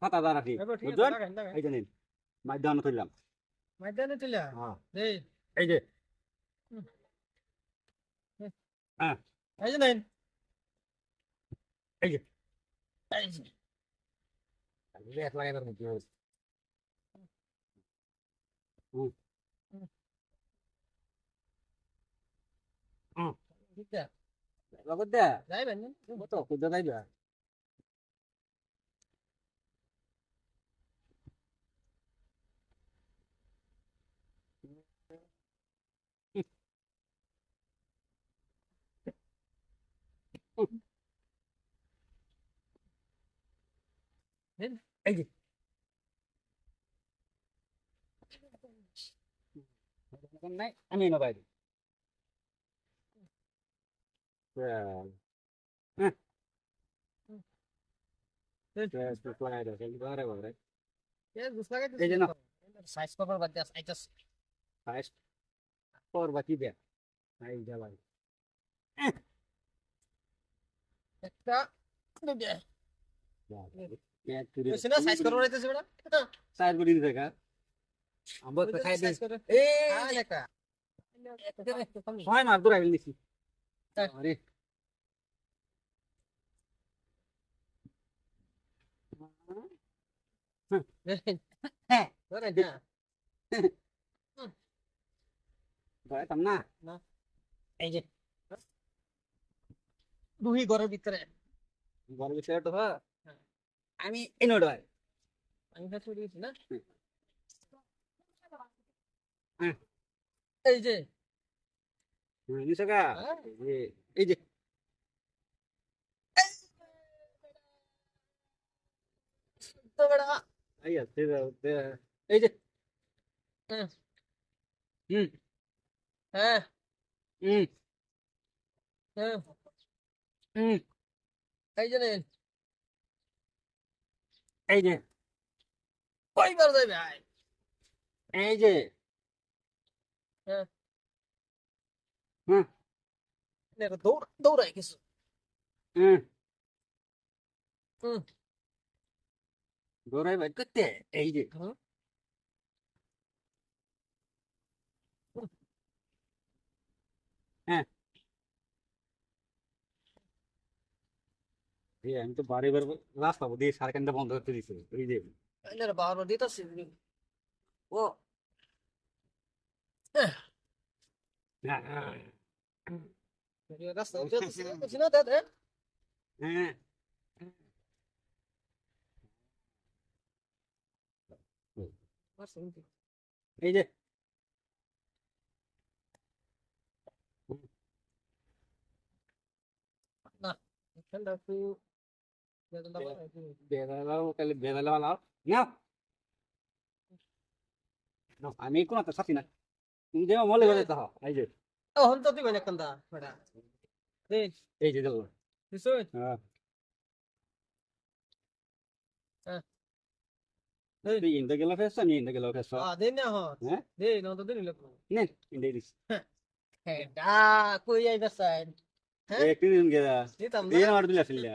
পাতা দা রাখি। এবার ঠিক আছে বুঝছেন লাগাইন লাগাইন এই যে নিন মাইদান তুললাম। মাইদানে টিলা হ্যাঁ। দেই। এই যে। এই যে নেন এই যে। এই যে। রেট লাগাইবার মধ্যে ঠিক আছে। লগত দে যাইবেন কত? কুদা যাইবা? এই যে নাই আমি না বাইরে এ দুস লাগাইতে এই যে নাও। সাইজ কভার বাদ দিয়া সাইজ পর বাকি বে এই হ্যাঁ একটা ছয় মাস দূর আইল নিছি হ্যাঁ। হ্যাঁ না। এই যে দুই ঘরের ভিতরে। ঘর বিষয় তো হ্যাঁ। হ্যাঁ। আমি ইনোডার আমি কাছে দিয়েছি না। হুম। এই যে। হ্যাঁ। এই যে। এই যে। হ্যাঁ। হুম। হ্যাঁ। হুম হ্যাঁ। হুম এই যে নেন। এই যে। কয়বার যাইবে আয়। এই যে। হ্যাঁ। হুম দৌড় দৌড়াই কিছু। হুম হুম। দৌড়াই ভাই করতে? এই যে। হুম। হ্যাঁ এই আমি তো বাড়ি বার রাস্তা দিয়ে সারকানটা বন্ধ করতে দিছি এই যে এনে বারবার দিতাছি ও। হ্যাঁ, হ্যাঁ, রাস্তা না দাদা হ্যাঁ। এই যে। একটু। আমি কোনো সাথী না যে মলে গেলে তো এই যে হন তো দিবেন এখন দা দেন এই যে দেখো দিছুন হ্যাঁ। তুই গেল ফেসা নি ইন্দে গেল ফেসা আ দেন না হ্যাঁ? দেন অন্ত দিন লোক নে ইন্দে দিস কই আই বেসাইন হ্যাঁ? একটু দিন গেলা দিতাম এই না দিলা ফেললা